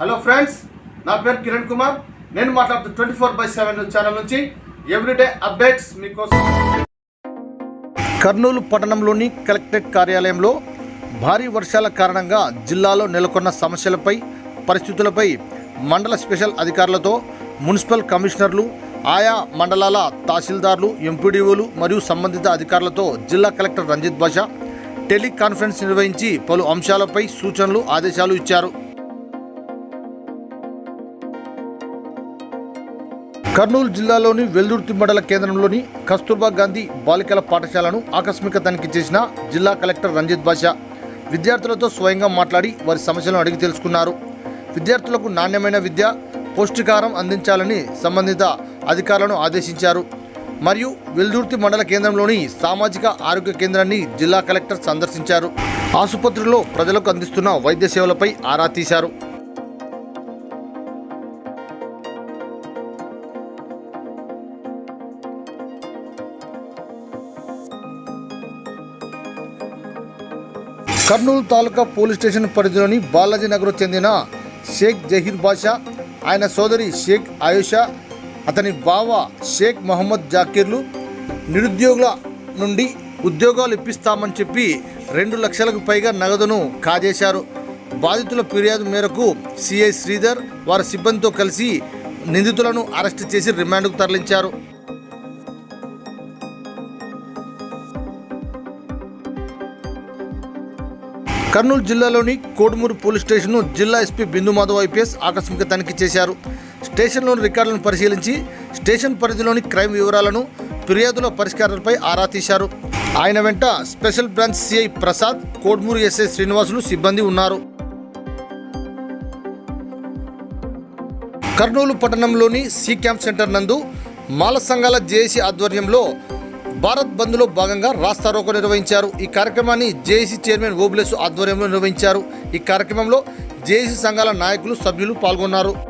Hello friends నా పేరు కిరణ్ కుమార్. నేను మాట్లాడుతూ twenty four by seven channel నుంచి ఎవ్రీడే అప్డేట్స్ మీకోసం. కర్నూలు పట్టణంలోని కలెక్టరేట్ కార్యాలయంలో భారీ వర్షాల కారణంగా జిల్లాలో నెలకొన్న సమస్యలపై పరిస్థితులపై మండల స్పెషల్ అధికారులతో మున్సిపల్ కమిషనర్లు ఆయా మండలాల తహసీల్దార్లు ఎంపీడీఓలు మరియు సంబంధిత అధికారులతో జిల్లా కలెక్టర్ రంజిత్ బాషా టెలికాన్ఫరెన్స్ నిర్వహించి పలు అంశాలపై సూచనలు ఆదేశాలు ఇచ్చారు. కర్నూలు జిల్లాలోని వెల్దుర్తి మండల కేంద్రంలోని కస్తూర్బా గాంధీ బాలికల పాఠశాలను ఆకస్మిక తనిఖీ చేసిన జిల్లా కలెక్టర్ రంజిత్ బాషా విద్యార్థులతో స్వయంగా మాట్లాడి వారి సమస్యలను అడిగి తెలుసుకున్నారు. విద్యార్థులకు నాణ్యమైన విద్య పౌష్టికారం అందించాలని సంబంధిత అధికారులను ఆదేశించారు. మరియు వెల్దుర్తి మండల కేంద్రంలోని సామాజిక ఆరోగ్య కేంద్రాన్ని జిల్లా కలెక్టర్ సందర్శించారు. ఆసుపత్రిలో ప్రజలకు అందిస్తున్న వైద్య సేవలపై ఆరా తీశారు. కర్నూలు తాలూకా పోలీస్ స్టేషన్ పరిధిలోని బాలాజీ నగర్ చెందిన షేక్ జహీర్ బాషా ఆయన సోదరి షేక్ ఆయుషా అతని బావ షేక్ మహమ్మద్ జాకీర్లు నిరుద్యోగుల నుండి ఉద్యోగాలు ఇప్పిస్తామని చెప్పి రెండు లక్షలకు పైగా నగదును కాజేశారు. బాధితుల ఫిర్యాదు మేరకు సిఐ శ్రీధర్ వారి సిబ్బందితో కలిసి నిందితులను అరెస్ట్ చేసి రిమాండ్కు తరలించారు. కర్నూలు జిల్లాలోని కోడుమూరు పోలీస్ స్టేషన్ను జిల్లా ఎస్పీ బిందు మాధవ్ ఐపీఎస్ ఆకస్మిక తనిఖీ చేశారు. స్టేషన్లోని రికార్డులను పరిశీలించి స్టేషన్ పరిధిలోని క్రైమ్ వివరాలను ఫిర్యాదుల పరిష్కారాలపై ఆరా తీశారు. ఆయన వెంట special branch CI Prasad Kodumur SI Srinivasulu సిబ్బంది ఉన్నారు. కర్నూలు పట్టణంలోని సి క్యాంప్ సెంటర్ నందు మాల సంఘాల జేఏసీ ఆధ్వర్యంలో భారత్ బంద్లో భాగంగా రాస్తారోకో నిర్వహించారు. ఈ కార్యక్రమాన్ని జేఏసీ చైర్మన్ ఓబులేసు ఆధ్వర్యంలో నిర్వహించారు. ఈ కార్యక్రమంలో జేఏసీ సంఘాల నాయకులు సభ్యులు పాల్గొన్నారు.